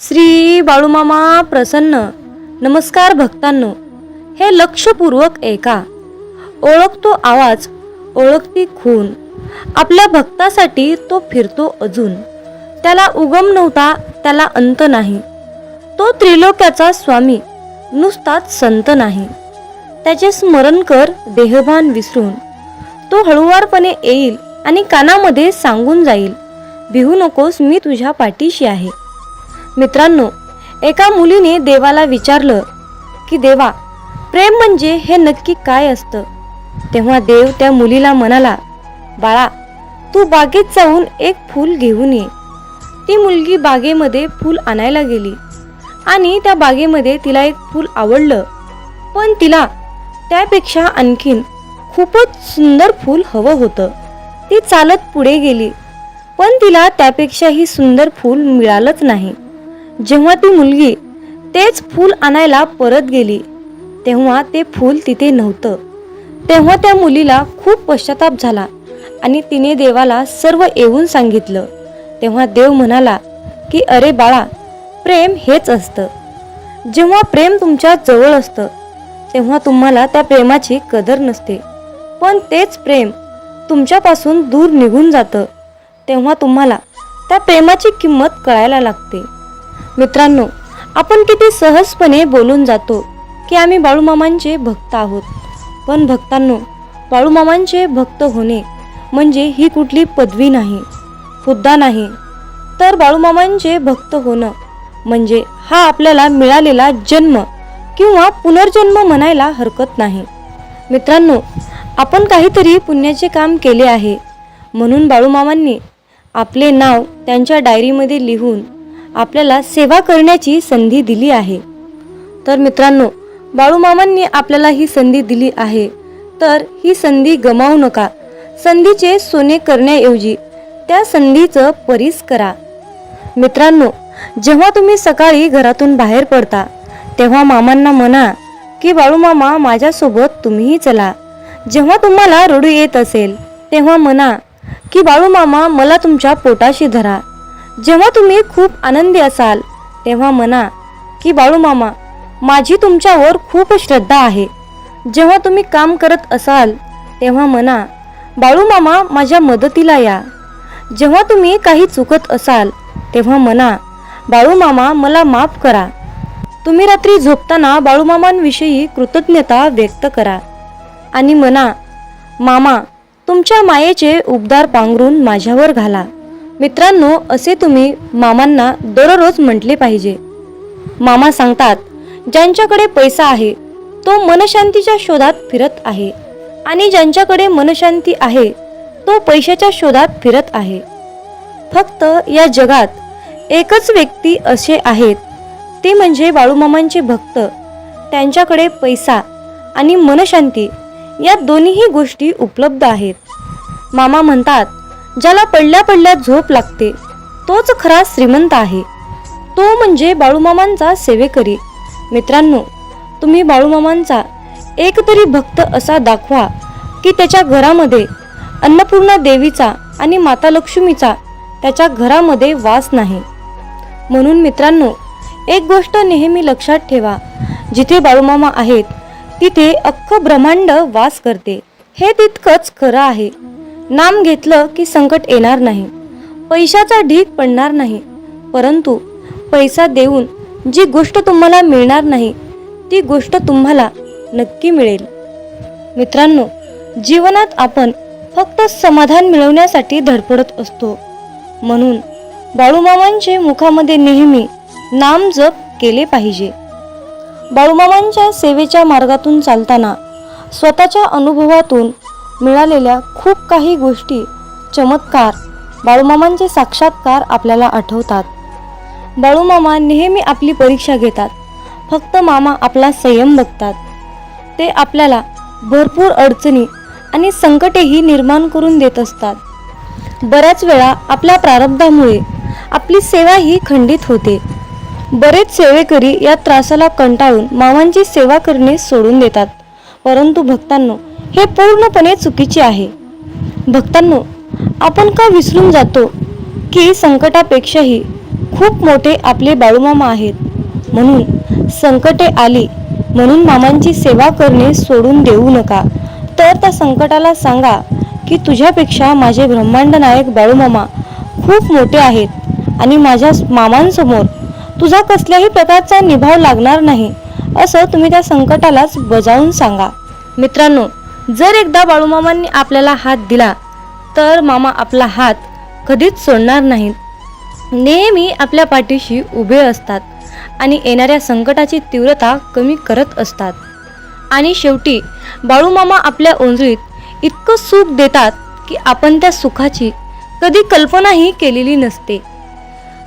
श्री बाळूमामा प्रसन्न. नमस्कार भक्तांनो. हे लक्षपूर्वक ऐका. ओळखतो आवाज ओळखती खून. आपल्या भक्तासाठी तो फिरतो अजून. त्याला उगम नव्हता त्याला अंत नाही. तो त्रिलोक्याचा स्वामी नुसताच संत नाही. त्याचे स्मरण कर देहभान विसरून. तो हळुवारपणे येईल आणि कानामध्ये सांगून जाईल भिवू नकोस मी तुझ्या पाठीशी आहे. मित्रांनो एका मुलीने देवाला विचारलं की देवा प्रेम म्हणजे हे नक्की काय असतं? तेव्हा देव त्या मुलीला म्हणाला बाळा तू बागेत जाऊन एक फूल घेऊन ये. ती मुलगी बागेमध्ये फूल आणायला गेली आणि त्या बागेमध्ये तिला एक फूल आवडलं. पण तिला त्यापेक्षा आणखीन खूपच सुंदर फूल हवं होतं. ती चालत पुढे गेली पण तिला त्यापेक्षाही सुंदर फूल मिळालंच नाही. जेव्हा ती मुलगी तेच फूल आणायला परत गेली तेव्हा ते फूल तिथे नव्हतं. तेव्हा त्या मुलीला खूप पश्चाताप झाला आणि तिने देवाला सर्व येऊन सांगितलं. तेव्हा देव म्हणाला की अरे बाळा प्रेम हेच असतं. जेव्हा प्रेम तुमच्या जवळ असतं तेव्हा तुम्हाला त्या प्रेमाची कदर नसते. पण तेच प्रेम तुमच्यापासून दूर निघून जातं. तेव्हा तुम्हाला त्या प्रेमाची किंमत कळायला लागते. मित्रांनो आपण किती सहजपणे बोलून जातो की आम्ही बाळूमामांचे भक्त आहोत. पण भक्तांनो बाळूमामांचे भक्त होणे म्हणजे ही कुठली पदवी नाही हुद्दा नाही. तर बाळूमामांचे भक्त होणं म्हणजे हा आपल्याला मिळालेला जन्म किंवा पुनर्जन्म म्हणायला हरकत नाही. मित्रांनो आपण काहीतरी पुण्याचे काम केले आहे. म्हणून बाळूमामांनी आपले नाव त्यांच्या डायरीमध्ये लिहून आपल्याला सेवा करण्याची संधी दिली आहे. तर मित्रांनो बाळूमामांनी आपल्याला ही संधी दिली आहे. तर ही संधी गमावू नका. संधीचे सोने करण्याऐवजी त्या संधीचं परीस करा. मित्रांनो जेव्हा तुम्ही सकाळी घरातून बाहेर पडता तेव्हा मामांना म्हणा की बाळूमामा माझ्यासोबत तुम्हीही चला. जेव्हा तुम्हाला रडू येत असेल तेव्हा म्हणा की बाळूमामा मला तुमच्या पोटाशी धरा. जेव्हा तुम्ही खूप आनंदी असाल तेव्हा म्हणा की बाळूमामा माझी तुमच्यावर खूप श्रद्धा आहे. जेव्हा तुम्ही काम करत असाल तेव्हा म्हणा बाळूमामा माझ्या मदतीला या. जेव्हा तुम्ही काही चुकत असाल तेव्हा म्हणा बाळूमामा मला माफ करा. तुम्ही रात्री झोपताना बाळूमामांविषयी कृतज्ञता व्यक्त करा. आणि म्हणा मामा तुमच्या मायेचे उबदार पांघरून माझ्यावर घाला. मित्रांनो असे तुम्ही मामांना दररोज म्हटले पाहिजे. मामा सांगतात ज्यांच्याकडे पैसा आहे तो मनशांतीच्या शोधात फिरत आहे. आणि ज्यांच्याकडे मनशांती आहे तो पैशाच्या शोधात फिरत आहे. फक्त या जगात एकच व्यक्ती असे आहेत ते म्हणजे बाळूमामांचे भक्त. त्यांच्याकडे पैसा आणि मनशांती या दोन्हीही गोष्टी उपलब्ध आहेत. मामा म्हणतात ज्याला पडल्या पडल्या झोप लागते. तोच खरा श्रीमंत आहे. तो म्हणजे बाळूमामांचा सेवेकरी. मित्रांनो तुम्ही बाळूमामांचा एक तरी भक्त असा दाखवा की त्याच्या घरामध्ये अन्नपूर्णा देवीचा आणि माता लक्ष्मीचा त्याच्या घरामध्ये वास नाही. म्हणून मित्रांनो एक गोष्ट नेहमी लक्षात ठेवा. जिथे बाळूमामा आहेत तिथे अख्खं ब्रह्मांड वास करते. हे तितकंच खरं आहे. नाम घेतलं की संकट येणार नाही. पैशाचा ढीक पडणार नाही. परंतु पैसा देऊन जी गोष्ट तुम्हाला मिळणार नाही ती गोष्ट तुम्हाला नक्की मिळेल. मित्रांनो जीवनात आपण फक्त समाधान मिळवण्यासाठी धडपडत असतो. म्हणून बाळूमामांचे मुखामध्ये नेहमी नाम जप केले पाहिजे. बाळूमामांच्या सेवेच्या मार्गातून चालताना स्वतःच्या अनुभवातून मिळालेल्या खूप काही गोष्टी चमत्कार बाळूमामांचे साक्षात्कार आपल्याला आठवतात. बाळूमामा नेहमी आपली परीक्षा घेतात. फक्त मामा आपला संयम बघतात. ते आपल्याला भरपूर अडचणी आणि संकटेही निर्माण करून देत असतात. बऱ्याच वेळा आपल्या प्रारब्धामुळे आपली सेवा ही खंडित होते. बरेच सेवेकरी या त्रासाला कंटाळून मामांची सेवा करणे सोडून देतात. परंतु भक्तांनो हे पूर्णपणे चुकीचे आहे. भक्तांनो आपण का विसरून जातो की संकटापेक्षाही खूप मोठे आपले बाळूमामा आहेत. म्हणून संकटे आली म्हणून मामांची सेवा करणे सोडून देऊ नका. तर त्या संकटाला सांगा की तुझ्यापेक्षा माझे ब्रह्मांड नायक बाळूमामा खूप मोठे आहेत आणि माझ्या मामांसमोर तुझा कसल्याही प्रकारचा निभाव लागणार नाही असं तुम्ही त्या संकटालाच बजावून सांगा. मित्रांनो जर एकदा बाळूमामांनी आपल्याला हात दिला तर मामा आपला हात कधीच सोडणार नाहीत. नेहमी आपल्या पाठीशी उभे असतात आणि येणाऱ्या संकटाची तीव्रता कमी करत असतात. आणि शेवटी बाळूमामा आपल्या ओंजळीत इतकं सुख देतात की आपण त्या सुखाची कधी कल्पनाही केलेली नसते.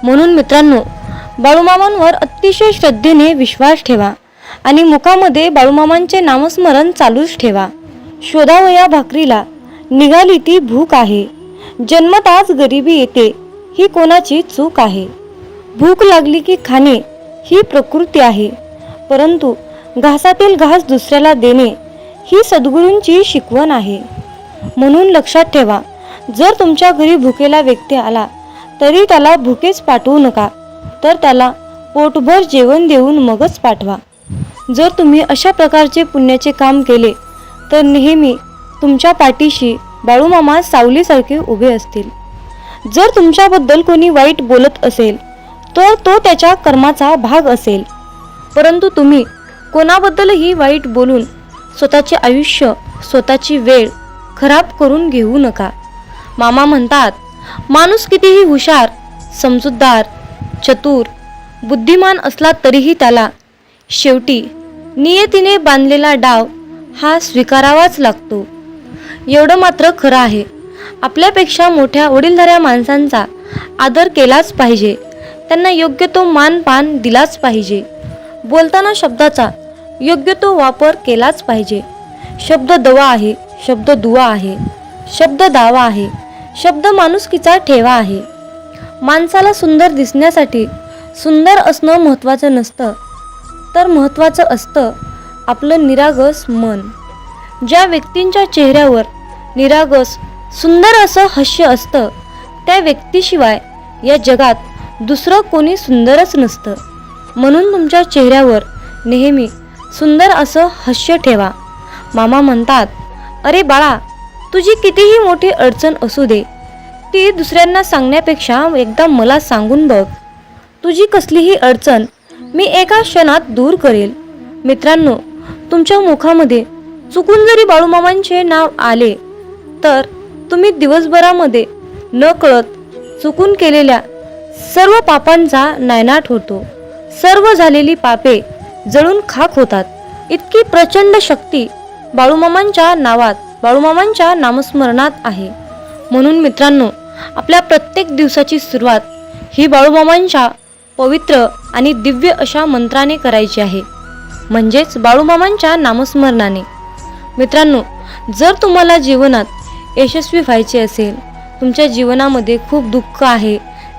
म्हणून मित्रांनो बाळूमामांवर अतिशय श्रद्धेने विश्वास ठेवा आणि मुखामध्ये बाळूमामांचे नामस्मरण चालूच ठेवा. शोधावया भाकरीला. निघाली ती भूक आहे. जन्मताच गरिबी येते. ही कोणाची चूक आहे? भूक लागली की खाणे ही प्रकृती आहे. परंतु घासातील घास दुसऱ्याला देणे ही सद्गुरूंची शिकवण आहे. म्हणून लक्षात ठेवा जर तुमच्या घरी भुकेला व्यक्ती आला तरी त्याला भुकेच पाठवू नका. तर त्याला पोटभर जेवण देऊन मगच पाठवा. जर तुम्ही अशा प्रकारचे पुण्याचे काम केले तर नेहमी तुमच्या पाठीशी बाळूमामा सावलीसारखे उभे असतील. जर तुमच्याबद्दल कोणी वाईट बोलत असेल तर तो त्याच्या कर्माचा भाग असेल. परंतु तुम्ही कोणाबद्दलही वाईट बोलून स्वतःचे आयुष्य स्वतःची वेळ खराब करून घेऊ नका. मामा म्हणतात माणूस कितीही हुशार समजूतदार चतुर बुद्धिमान असला तरीही त्याला शेवटी नियतीने बांधलेला डाव हा स्वीकारावाच लागतो. एवढं मात्र खरं आहे. आपल्यापेक्षा मोठ्या वडीलधाऱ्या माणसांचा आदर केलाच पाहिजे. त्यांना योग्य तो मानपान दिलाच पाहिजे. बोलताना शब्दाचा योग्य तो वापर केलाच पाहिजे. शब्द दवा आहे शब्द दुवा आहे शब्द दावा आहे शब्द माणुसकीचा ठेवा आहे. माणसाला सुंदर दिसण्यासाठी सुंदर असणं महत्त्वाचं नसतं. तर महत्त्वाचं असतं आपलं निरागस मन. ज्या व्यक्तींच्या चेहऱ्यावर निरागस सुंदर असं हास्य असतं त्या व्यक्तीशिवाय या जगात दुसरं कोणी सुंदरच नसतं. म्हणून तुमच्या चेहऱ्यावर नेहमी सुंदर असं हास्य ठेवा. मामा म्हणतात अरे बाळा तुझी कितीही मोठी अडचण असू दे. ती दुसऱ्यांना सांगण्यापेक्षा एकदा मला सांगून बघ. तुझी कसलीही अडचण मी एका क्षणात दूर करेल. मित्रांनो तुमच्या मुखामध्ये चुकून जरी बाळूमामांचे नाव आले तर तुम्ही दिवसभरामध्ये न कळत चुकून केलेल्या सर्व पापांचा नायनाट होतो. सर्व झालेली पापे जळून खाक होतात. इतकी प्रचंड शक्ती बाळूमामांच्या नावात बाळूमामांच्या नामस्मरणात आहे. म्हणून मित्रांनो आपल्या प्रत्येक दिवसाची सुरुवात ही बाळूमामांच्या पवित्र आणि दिव्य अशा मंत्राने करायची आहे. म्हणजेच बाळूमामांच्या नामस्मरणाने. मित्रांनो जर तुम्हाला जीवनात यशस्वी व्हायचे असेल तुमच्या जीवनामध्ये खूप दुःख आहे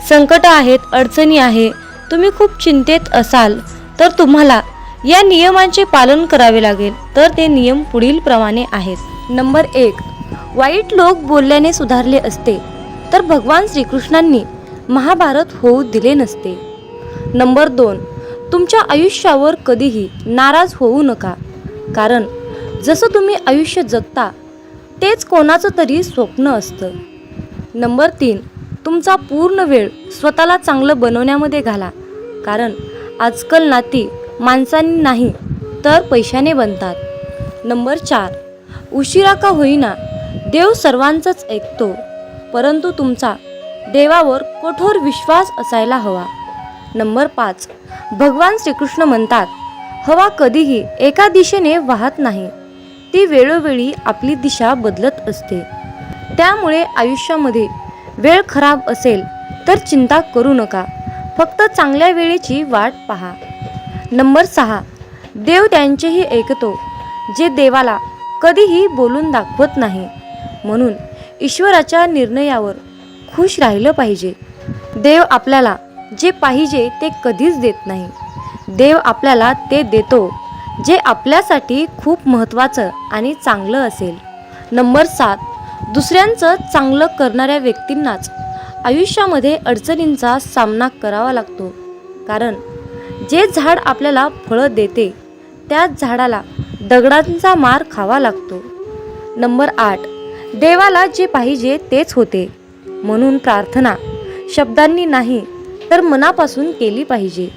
संकट आहेत अडचणी आहे तुम्ही खूप चिंतेत असाल तर तुम्हाला या नियमांचे पालन करावे लागेल. तर ते नियम पुढील प्रमाणे आहेत. नंबर एक वाईट लोक बोलल्याने सुधारले असते तर भगवान श्रीकृष्णांनी महाभारत होऊ दिले नसते. नंबर दोन तुमच्या आयुष्यावर कधीही नाराज होऊ नका. कारण जसं तुम्ही आयुष्य जगता तेच कोणाचं तरी स्वप्न असतं. नंबर तीन तुमचा पूर्ण वेळ स्वतःला चांगलं बनवण्यामध्ये घाला. कारण आजकाल नाती माणसांनी नाही तर पैशाने बनतात. नंबर चार उशिरा का होईना देव सर्वांचंच ऐकतो परंतु तुमचा देवावर कठोर विश्वास असायला हवा. नंबर पाच. भगवान श्रीकृष्ण म्हणतात हवा कधीही एका दिशेने वाहत नाही. ती वेळोवेळी आपली दिशा बदलत असते. त्यामुळे आयुष्यामध्ये वेळ खराब असेल तर चिंता करू नका. फक्त चांगल्या वेळेची वाट पहा. नंबर सहा. देव त्यांचेही ऐकतो जे देवाला कधीही बोलून दाखवत नाही. म्हणून ईश्वराच्या निर्णयावर खुश राहिलं पाहिजे. देव आपल्याला जे पाहिजे ते कधीच देत नाही. देव आपल्याला ते देतो जे आपल्यासाठी खूप महत्त्वाचं आणि चांगलं असेल. नंबर सात दुसऱ्यांचं चांगलं करणाऱ्या व्यक्तींनाच आयुष्यामध्ये अडचणींचा सामना करावा लागतो. कारण जे झाड आपल्याला फळं देते त्याच झाडाला दगडांचा मार खावा लागतो. नंबर आठ देवाला जे पाहिजे तेच होते. म्हणून प्रार्थना शब्दांनी नाही तर मनापासून केली पाहिजे.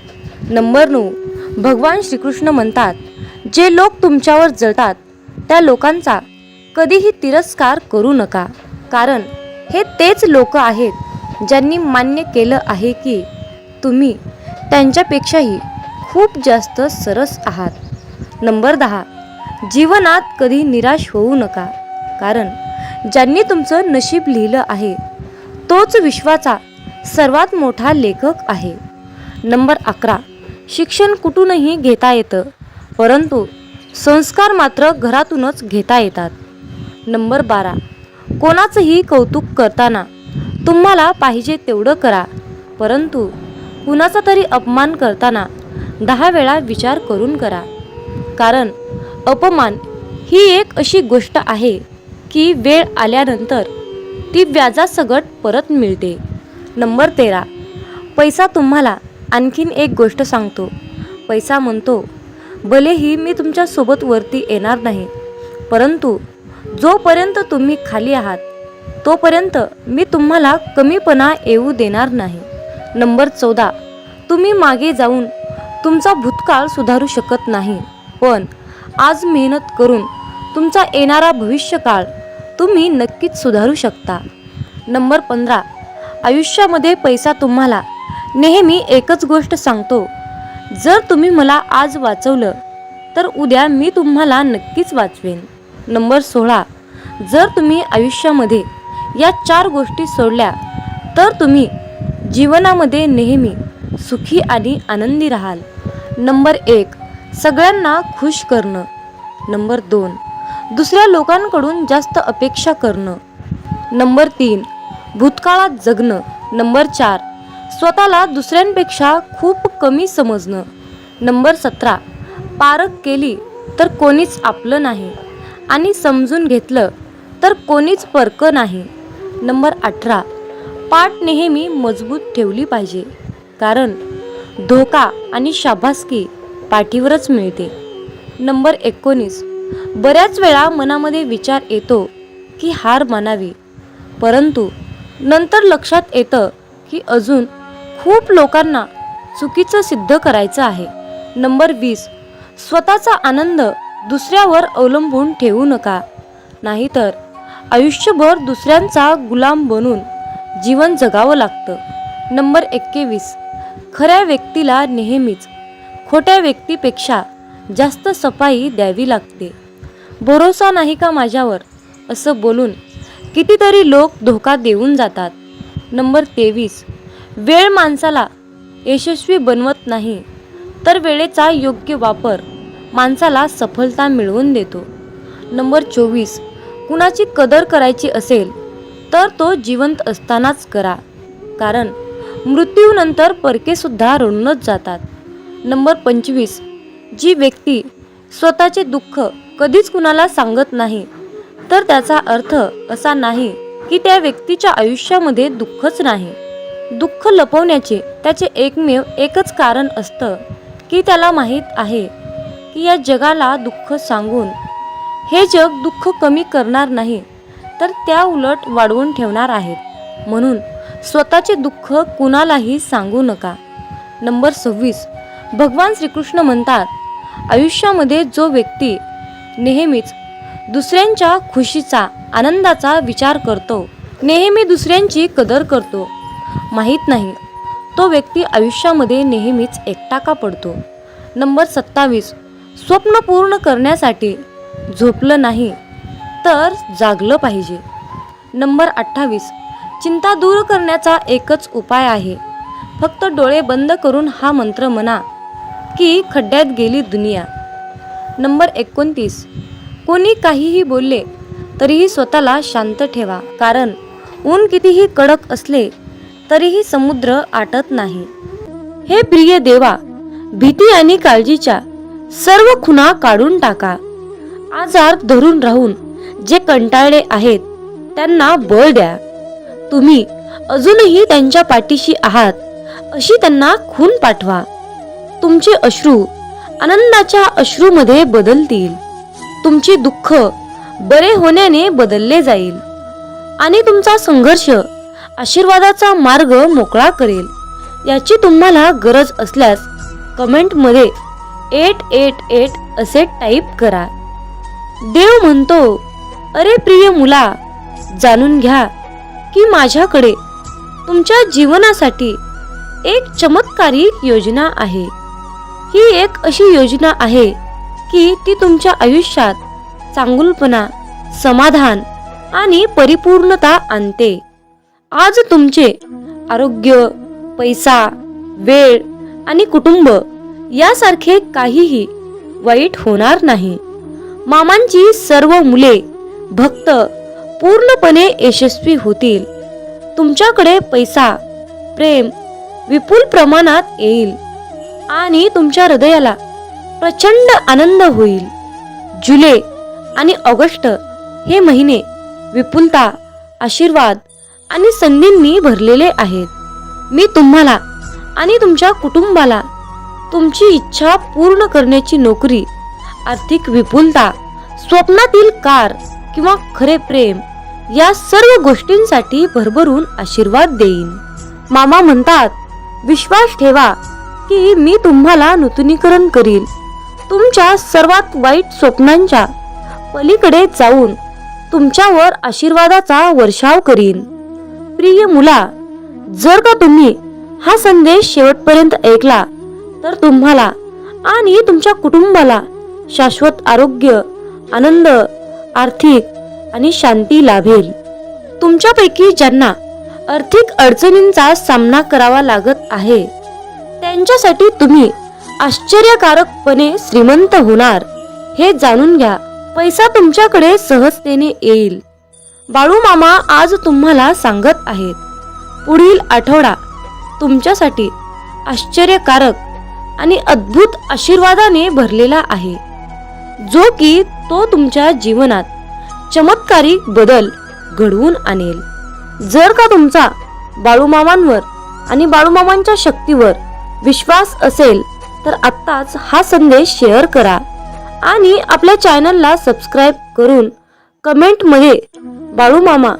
नंबर नऊ भगवान श्रीकृष्ण म्हणतात जे लोक तुमच्यावर जळतात त्या लोकांचा कधीही तिरस्कार करू नका. कारण हे तेच लोक आहेत ज्यांनी मान्य केलं आहे की तुम्ही त्यांच्यापेक्षाही खूप जास्त सरस आहात. नंबर दहा जीवनात कधी निराश होऊ नका. कारण ज्यांनी तुमचं नशीब लिहिलं आहे तोच विश्वाचा सर्वात मोठा लेखक आहे. नंबर अकरा. शिक्षण कुठूनही घेता येतं परंतु संस्कार मात्र घरातूनच घेता येतात. नंबर बारा. कोणाचंही कौतुक करताना तुम्हाला पाहिजे तेवढं करा परंतु कुणाचा तरी अपमान करताना दहा वेळा विचार करून करा. कारण अपमान ही एक अशी गोष्ट आहे की वेळ आल्यानंतर ती व्याजासकट परत मिळते. नंबर तेरा. पैसा तुम्हाला आणखीन एक गोष्ट सांगतो. पैसा म्हणतो भलेही मी तुमच्यासोबत वरती येणार नाही परंतु जोपर्यंत तुम्ही खाली आहात तोपर्यंत मी तुम्हाला कमीपणा येऊ देणार नाही. नंबर चौदा. तुम्ही मागे जाऊन तुमचा भूतकाळ सुधारू शकत नाही पण आज मेहनत करून तुमचा येणारा भविष्यकाळ तुम्ही नक्कीच सुधारू शकता. नंबर पंधरा. आयुष्यामध्ये पैसा तुम्हाला नेहमी एकच गोष्ट सांगतो. जर तुम्ही मला आज वाचवलं तर उद्या मी तुम्हाला नक्कीच वाचवेन. नंबर सोळा. जर तुम्ही आयुष्यामध्ये या चार गोष्टी सोडल्या तर तुम्ही जीवनामध्ये नेहमी सुखी आणि आनंदी राहाल. नंबर एक. सगळ्यांना खुश करणं. नंबर दोन. दुसऱ्या लोकांकडून जास्त अपेक्षा करणं. नंबर तीन. भूतकाळात जगणं. नंबर चार. स्वतःला दुसऱ्यांपेक्षा खूप कमी समजणं. नंबर सतरा. पारख केली तर कोणीच आपलं नाही. आणि समजून घेतलं तर कोणीच परकं नाही. नंबर अठरा. पाठ नेहमी मजबूत ठेवली पाहिजे. कारण धोका आणि शाबासकी पाठीवरच मिळते. नंबर एकोणीस. बऱ्याच वेळा मनामध्ये विचार येतो की हार मानावी. परंतु नंतर लक्षात येतं की अजून खूप लोकांना चुकीचं सिद्ध करायचं आहे. नंबर वीस स्वतःचा आनंद दुसऱ्यावर अवलंबून ठेवू नका. नाहीतर आयुष्यभर दुसऱ्यांचा गुलाम बनून जीवन जगावं लागतं. नंबर एक्केवीस खऱ्या व्यक्तीला नेहमीच खोट्या व्यक्तीपेक्षा जास्त सफाई द्यावी लागते. भरोसा नाही का माझ्यावर? असं बोलून कितीतरी लोक धोका देऊन जातात. नंबर तेवीस. वेळ माणसाला यशस्वी बनवत नाही तर वेळेचा योग्य वापर माणसाला सफलता मिळवून देतो. नंबर चोवीस. कुणाची कदर करायची असेल तर तो जिवंत असतानाच करा कारण मृत्यूनंतर परकेसुद्धा रडूनच जातात. नंबर पंचवीस. जी व्यक्ती स्वतःचे दुःख कधीच कुणाला सांगत नाही तर त्याचा अर्थ असा नाही की त्या व्यक्तीच्या आयुष्यामध्ये दुःखच नाही. दुःख लपवण्याचे त्याचे एकमेव एकच कारण असतं की त्याला माहीत आहे की या जगाला दुःख सांगून हे जग दुःख कमी करणार नाही तर त्या उलट वाढवून ठेवणार आहेत. म्हणून स्वतःचे दुःख कुणालाही सांगू नका. नंबर सव्वीस. भगवान श्रीकृष्ण म्हणतात आयुष्यामध्ये जो व्यक्ती नेहमीच दुसऱ्यांच्या खुशीचा आनंदाचा विचार करतो. नेहमी दुसऱ्यांची कदर करतो. माहीत नाही. तो व्यक्ती आयुष्यामध्ये नेहमीच एकटा का पडतो. नंबर सत्तावीस. स्वप्न पूर्ण करण्यासाठी झोपलं नाही तर जागलं पाहिजे. नंबर अठ्ठावीस. चिंता दूर करण्याचा एकच उपाय आहे. फक्त डोळे बंद करून हा मंत्र म्हणा की खड्ड्यात गेली दुनिया. नंबर एकोणतीस. कोणी काहीही बोलले तरीही स्वतःला शांत ठेवा. कारण ऊन कितीही कडक असले तरीही समुद्र आटत नाही. हे प्रिय देवा भीती आणि काळजीच्या सर्व खुणा काढून टाका. आजार धरून राहून जे कंटाळले आहेत त्यांना बळ द्या. तुम्ही अजूनही त्यांच्या पाठीशी आहात अशी त्यांना खून पाठवा. तुमचे अश्रू आनंदाच्या अश्रूमध्ये बदलतील. तुमचे दुःख बरे होण्याने बदलले जाईल आणि तुमचा संघर्ष आशीर्वादाचा मार्ग मोकळा करेल. याची तुम्हाला गरज असल्यास कमेंटमध्ये एट एट एट असे टाईप करा. देव म्हणतो अरे प्रिय मुला जाणून घ्या की माझ्याकडे तुमच्या जीवनासाठी एक चमत्कारिक योजना आहे. ही एक अशी योजना आहे की ती तुमच्या आयुष्यात चांगुलपणा समाधान आणि परिपूर्णता आणते. आज तुमचे आरोग्य पैसा वेळ आणि कुटुंब यासारखे काहीही वाईट होणार नाही. मामांची सर्व मुले भक्त पूर्णपणे यशस्वी होतील. तुमच्याकडे पैसा प्रेम विपुल प्रमाणात येईल आणि तुमच्या हृदयाला प्रचंड आनंद होईल. जुलै आणि ऑगस्ट हे महिने विपुलता आशीर्वाद आणि संधींनी भरलेले आहेत. मी तुम्हाला आणि तुमच्या कुटुंबाला तुमची इच्छा पूर्ण करण्याची नोकरी आर्थिक विपुलता स्वप्नातील कार किंवा खरे प्रेम या सर्व गोष्टींसाठी भरभरून आशीर्वाद देईन. मामा म्हणतात विश्वास ठेवा की मी तुम्हाला नूतनीकरण करील. तुमच्या सर्वात वाईट स्वप्नांच्या पलीकडे जाऊन तुमच्यावर आशीर्वादाचा वर्षाव करीन. प्रिय मुला जर का तुम्ही हा संदेश शेवटपर्यंत ऐकला तर तुम्हाला आणि तुमच्या कुटुंबाला शाश्वत आरोग्य आनंद आर्थिक आणि शांती लाभेल. तुमच्यापैकी ज्यांना आर्थिक अडचणींचा सामना करावा लागत आहे त्यांच्यासाठी तुम्ही आश्चर्यकारकपणे श्रीमंत होणार. हे जाणून घ्या पैसा तुमच्याकडे सहजतेने येईल. बाळू मामा आज तुम्हाला सांगत आहेत. पुढील आठवडा तुमच्यासाठी आश्चर्यकारक आणि अद्भुत आशीर्वादाने भरलेला आहे. जो की तो तुमच्या जीवनात चमत्कारिक बदल घडवून आणेल. जर का तुमचा बाळूमामांवर आणि बाळूमामांच्या शक्तीवर विश्वास असेल तर आत्ताच हा संदेश शेअर करा आणि आपल्या चॅनलला सबस्क्राईब करून कमेंटमध्ये बाळूमामा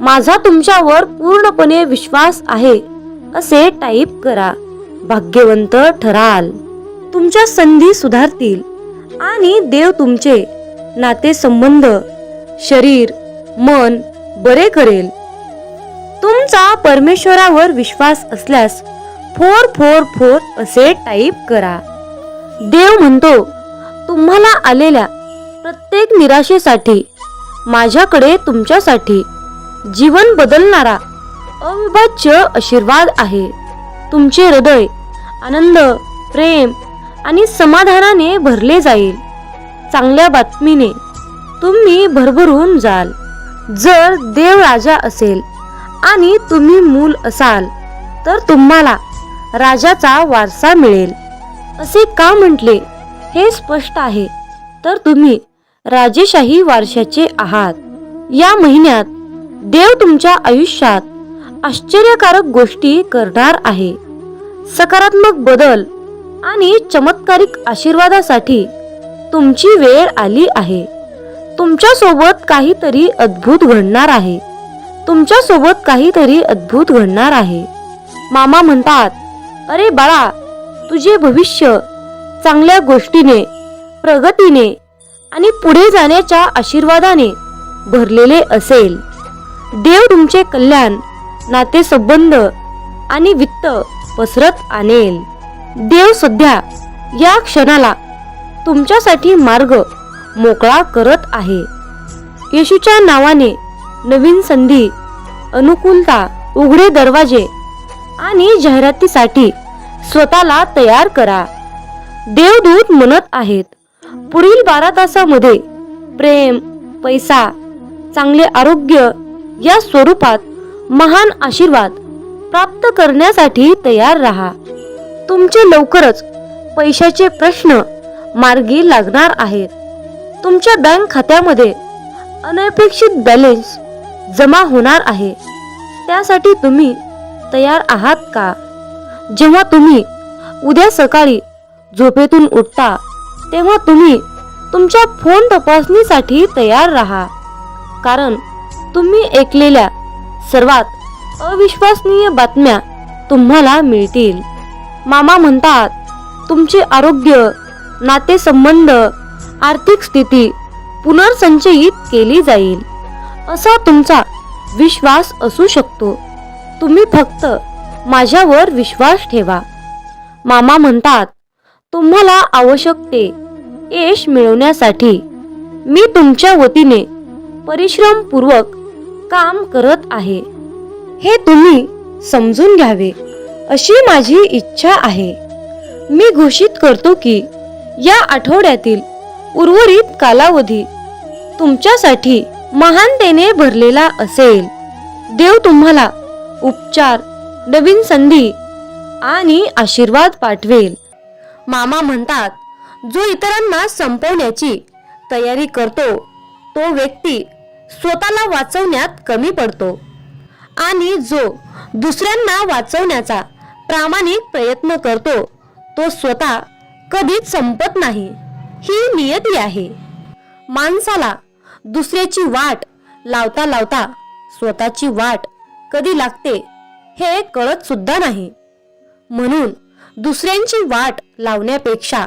माझा तुमच्यावर पूर्णपणे विश्वास आहे असे टाईप करा. भाग्यवंत ठराल. तुमच्या संधी सुधारतील आणि देव तुमचे नातेसंबंध शरीर मन बरे करेल. तुमचा परमेश्वरावर विश्वास असल्यास फोर फोर फोर असे टाईप करा. देव म्हणतो तुम्हाला आलेल्या प्रत्येक निराशेसाठी माझ्याकडे तुमच्यासाठी जीवन बदलणारा अविभाज्य आशीर्वाद आहे. तुमचे हृदय आनंद प्रेम आणि समाधानाने भरले जाईल. चांगल्या बातमीने तुम्ही भरभरून जाल. जर देव राजा असेल आणि तुम्ही मूल असाल तर तुम्हाला राजाचा वारसा मिळेल. असे का म्हटले? हे स्पष्ट आहे. तर तुम्ही राजेशाही वारशाचे आहात. या महिन्यात देव तुमच्या आयुष्यात आश्चर्यकारक गोष्टी करणार आहे. सकारात्मक बदल आणि चमत्कारिक आशीर्वादासाठी तुमची वेळ आली आहे. तुमच्यासोबत काहीतरी अद्भुत घडणार आहे. तुमच्यासोबत काहीतरी अद्भुत घडणार आहे. मामा म्हणतात अरे बाळा तुझे भविष्य चांगल्या गोष्टीने प्रगतीने आणि पुढे जाण्याच्या आशीर्वादाने भरलेले असेल. देव तुमचे कल्याण नातेसंबंध आणि वित्त पसरत आणेल. देव सध्या या क्षणाला तुमच्यासाठी मार्ग मोकळा करत आहे. येशूच्या नावाने नवीन संधी अनुकूलता उघडे दरवाजे आणि जाहिरातीसाठी स्वतःला तयार करा. देवदूत म्हणत आहेत पुढील बारा तासामध्ये प्रेम पैसा चांगले आरोग्य या स्वरूपात महान आशीर्वाद प्राप्त करण्यासाठी तयार राहा. तुमचे लवकरच पैशाचे प्रश्न मार्गी लागणार आहेत. तुमच्या बँक खात्यामध्ये अनपेक्षित बॅलेन्स जमा होणार आहे. त्यासाठी तुम्ही तयार आहात का? जेव्हा तुम्ही उद्या सकाळी झोपेतून उठता तेव्हा तुम्ही तुमच्या फोन तपासणीसाठी तयार राहा. कारण तुम्ही ऐकलेल्या सर्वात अविश्वसनीय बातम्या तुम्हाला मिळतील. मामा म्हणतात तुमचे आरोग्य नातेसंबंध आर्थिक स्थिती पुनर्संचयित केली जाईल. असा तुमचा विश्वास असू शकतो. तुम्ही फक्त माझ्यावर विश्वास ठेवा. मामा म्हणतात तुम्हाला आवश्यक ते यश मिळवण्यासाठी मी तुमच्या वतीने परिश्रमपूर्वक काम करत आहे. हे तुम्ही समजून घ्यावे अशी माझी इच्छा आहे. मी घोषित करतो की या आठवड्यातील उर्वरित कालावधी तुमच्यासाठी महानतेने भरलेला असेल. देव तुम्हाला उपचार नवीन संधी आणि आशीर्वाद पाठवेल. मामा म्हणतात जो इतरांना संपवण्याची तयारी करतो तो व्यक्ती स्वतःला वाचवण्यात कमी पडतो आणि जो दुसऱ्यांना वाचवण्याचा प्रामाणिक प्रयत्न करतो तो स्वतः कधीच संपत नाही. ही नियती आहे. माणसाला दुसऱ्याची वाट लावता लावता स्वतःची वाट कधी लागते हे कळत सुद्धा नाही. म्हणून दुसऱ्यांची वाट लावण्यापेक्षा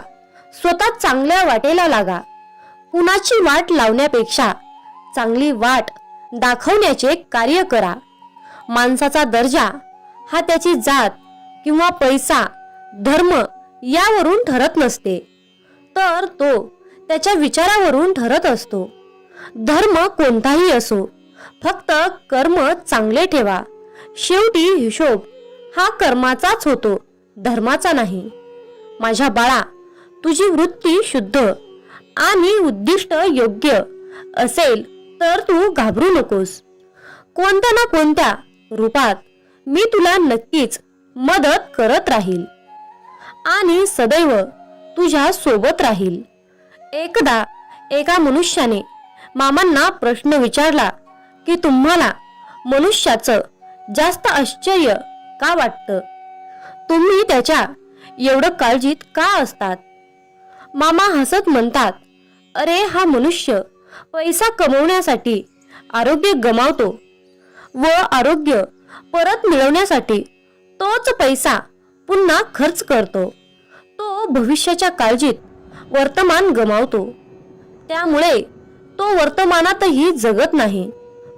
स्वतः चांगल्या वाटेला लागा. कुणाची वाट लावण्यापेक्षा चांगली वाट दाखवण्याचे कार्य करा. माणसाचा दर्जा हा त्याची जात किंवा पैसा धर्म यावरून ठरत नसते. तर तो त्याच्या विचारावरून ठरत असतो. धर्म कोणताही असो फक्त कर्म चांगले ठेवा. शेवटी हिशोब हा कर्माचाच होतो धर्माचा नाही. माझ्या बाळा तुझी वृत्ती शुद्ध आणि उद्दिष्ट योग्य असेल तर तू घाबरू नकोस. कोणत्या ना कोणत्या रूपात मी तुला नक्कीच मदत करत राहील आणि सदैव तुझ्या सोबत राहील. एकदा एका मनुष्याने मामांना प्रश्न विचारला की तुम्हाला मनुष्याचं जास्त आश्चर्य का वाटतं? तुम्ही त्याच्या एवढं काळजीत का असतात? मामा हसत म्हणतात अरे हा मनुष्य पैसा कमवण्यासाठी आरोग्य गमावतो व आरोग्य परत मिळवण्यासाठी तोच पैसा पुन्हा खर्च करतो. तो भविष्याच्या काळजीत वर्तमान गमावतो. त्यामुळे तो वर्तमानातही जगत नाही.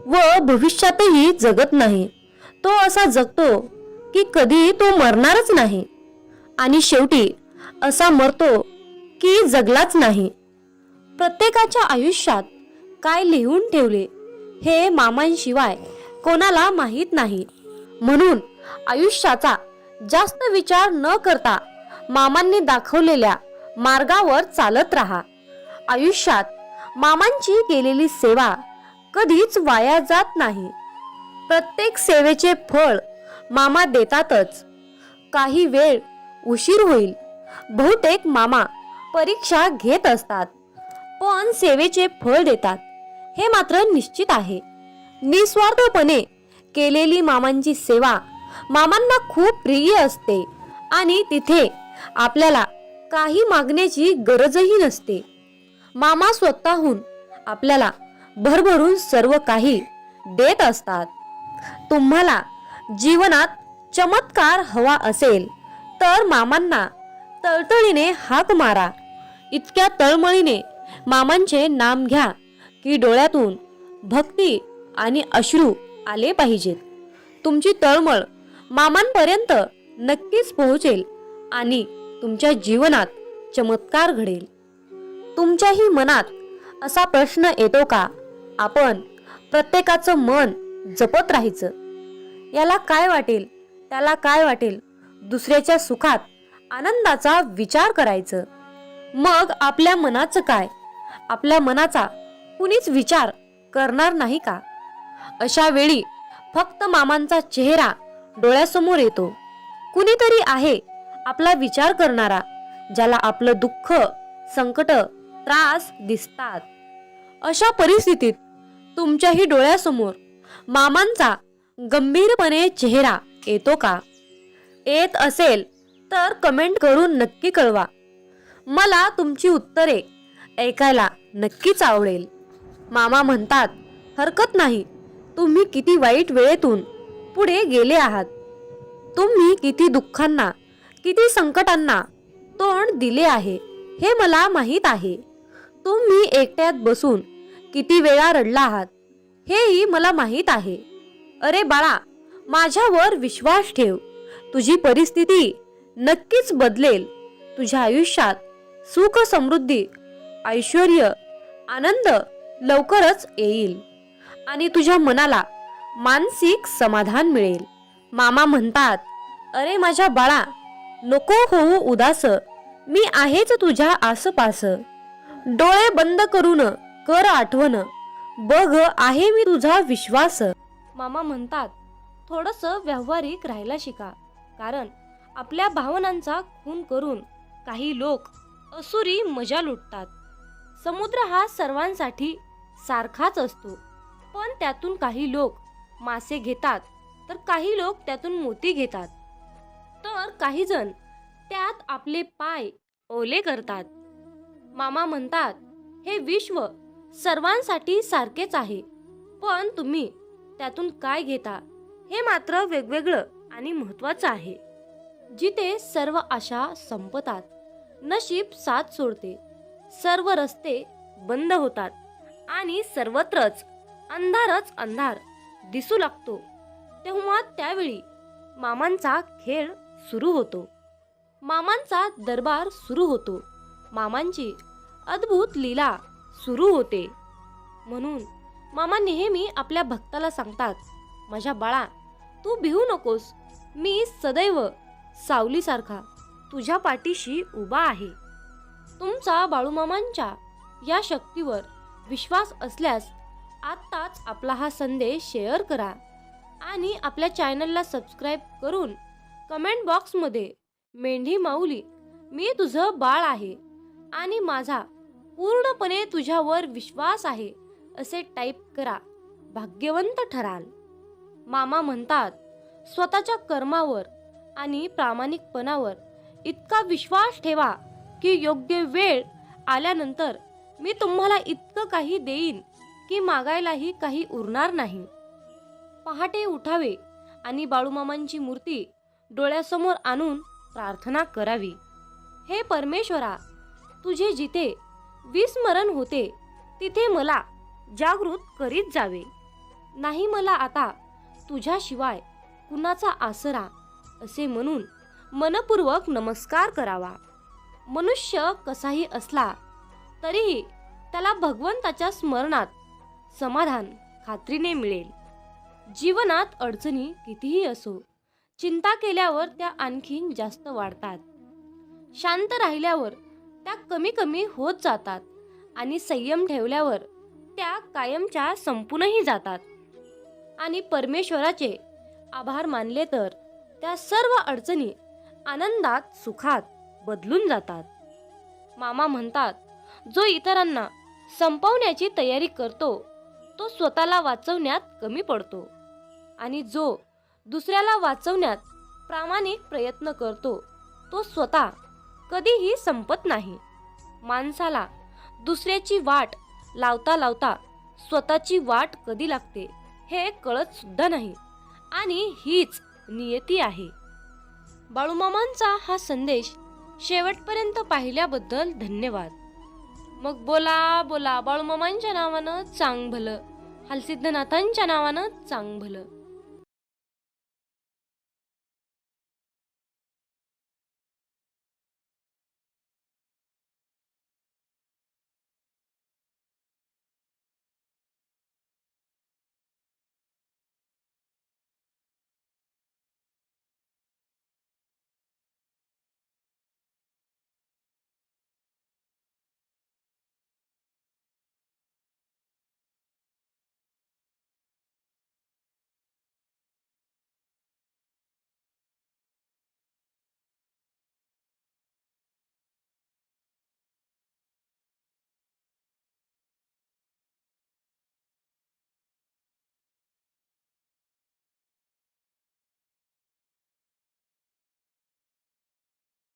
व भविष्यातही जगत नाही. तो असा जगतो की कधी तो मरणारच नाही. आणि शेवटी असा मरतो की जगलाच नाही. प्रत्येकाच्या आयुष्यात काय लिहून ठेवले हे मामांशिवाय कोणाला माहीत नाही. म्हणून आयुष्याचा जास्त विचार न करता मामांनी दाखवलेल्या मार्गावर चालत राहा. आयुष्यात मामांची केलेली सेवा कधीच वाया जात नाही. प्रत्येक सेवेचे फळ मामा देतातच. काही वेळ उशीर होईल. बहुतेक मामा परीक्षा घेत असतात. पण सेवेचे फळ देतात. हे मात्र निश्चित आहे. निस्वार्थपणे केलेली मामांची सेवा मामांना खूप प्रिय असते आणि तिथे आपल्याला काही मागण्याची गरजही नसते. मामा स्वतःहून आपल्याला भरभरून सर्व काही देत असतात. तुम्हाला जीवनात चमत्कार हवा असेल तर मामांना तळतळीने हाक मारा. इतक्या तळमळीने मामांचे नाम घ्या की डोळ्यातून भक्ती आणि अश्रू आले पाहिजेत. तुमची तळमळ मामांपर्यंत नक्कीच पोहोचेल आणि तुमच्या जीवनात चमत्कार घडेल. तुमच्याही मनात असा प्रश्न येतो का? आपण प्रत्येकाचं मन जपत राहायचं. याला काय वाटेल? त्याला काय वाटेल? दुसऱ्याच्या सुखात आनंदाचा विचार करायचं. मग आपल्या मनाचं काय? आपल्या मनाचा कुणीच विचार करणार नाही का? अशा वेळी फक्त मामांचा चेहरा डोळ्यासमोर येतो. कुणीतरी आहे आपला विचार करणारा ज्याला आपलं दुःख संकट त्रास दिसतात. अशा परिस्थितीत तुमच्याही डोळ्यासमोर मामांचा गंभीरपणे चेहरा येतो का? येत असेल तर कमेंट करून नक्की कळवा. मला तुमची उत्तरे ऐकायला नक्कीच आवडेल. मामा म्हणतात हरकत नाही. तुम्ही किती वाईट वेळेतून पुढे गेले आहात. तुम्ही किती दुःखांना किती संकटांना तोंड दिले आहे हे मला माहीत आहे. तुम्ही एकट्यात बसून किती वेळा रडला आहात? हेही मला माहीत आहे. अरे बाळा माझ्यावर विश्वास ठेव. तुझी परिस्थिती नक्कीच बदलेल. तुझ्या आयुष्यात सुख समृद्धी ऐश्वर आनंद लवकरच येईल. आणि तुझ्या मनाला मानसिक समाधान मिळेल. मामा म्हणतात अरे माझ्या बाळा नको होऊ उदास. मी आहेच तुझ्या आसपास. डोळे बंद करून कर आठवण. बघ आहे मी तुझा विश्वास. मामा म्हणतात थोडस व्यावहारिक राहायला शिका. कारण आपल्या भावनांचा खून करून काही लोक असुरी मजा लुटतात. समुद्र हा सर्वांसाठी सारखाच असतो. पण त्यातून काही लोक मासे घेतात तर काही लोक त्यातून मोती घेतात. तर काही जण त्यात आपले पाय ओले करतात. मामा म्हणतात हे विश्व सर्वांसाठी सारखेच आहे. पण तुम्ही त्यातून काय घेता हे मात्र वेगवेगळं आणि महत्वाचं आहे. जिथे सर्व आशा संपतात नशीब साथ सोडते सर्व रस्ते बंद होतात आणि सर्वत्रच अंधारच अंधार दिसू लागतो. तेव्हा त्यावेळी मामांचा खेळ सुरू होतो. मामांचा दरबार सुरू होतो. मामांची अद्भुत लीला सुरू होते. म्हणून मामा नेहमी आपल्या भक्ताला सांगतात माझ्या बाळा तू भिवू नकोस. मी सदैव सावलीसारखा तुझ्या पाठीशी उभा आहे. तुमचा बाळूमामांच्या या शक्तीवर विश्वास असल्यास आत्ताच आपला हा संदेश शेअर करा आणि आपल्या चॅनलला सबस्क्राईब करून कमेंट बॉक्समध्ये मेंढी माऊली मी तुझं बाळ आहे आणि माझा पूर्णपणे तुझ्यावर विश्वास आहे असे टाईप करा. भाग्यवंत ठराल. मामा म्हणतात स्वतःच्या कर्मावर आणि प्रामाणिकपणावर इतका विश्वास ठेवा की योग्य वेळ आल्यानंतर मी तुम्हाला इतकं काही देईन की मागायलाही काही उरणार नाही. पहाटे उठावे आणि बाळूमामांची मूर्ती डोळ्यासमोर आणून प्रार्थना करावी. हे परमेश्वरा तुझे जिथे विस्मरण होते. तिथे मला जागृत करीत जावे. नाही मला आता तुझ्याशिवाय कुणाचा आसरा असे म्हणून मनपूर्वक नमस्कार करावा. मनुष्य कसाही असला तरीही त्याला भगवंताच्या स्मरणात समाधान खात्रीने मिळेल. जीवनात अडचणी कितीही असो चिंता केल्यावर त्या आणखीन जास्त वाढतात. शांत राहिल्यावर त्या कमी कमी होत जातात आणि संयम ठेवल्यावर त्या कायमच्या संपूनही जातात. आणि परमेश्वराचे आभार मानले तर त्या सर्व अडचणी आनंदात सुखात बदलून जातात. मामा म्हणतात जो इतरांना संपवण्याची तयारी करतो तो स्वतःला वाचवण्यात कमी पडतो. आणि जो दुसऱ्याला वाचवण्यात प्रामाणिक प्रयत्न करतो तो स्वतः कधीही संपत नाही. माणसाला दुसऱ्याची वाट लावता लावता स्वतःची वाट कधी लागते हे कळत सुद्धा नाही. आणि हीच नियती आहे. बाळूमामांचा हा संदेश शेवटपर्यंत पाहिल्याबद्दल धन्यवाद. मग बोला बोला बाळूमामांच्या नावानं चांग भलं हलसिद्धनाथांच्या नावानं चांग भलं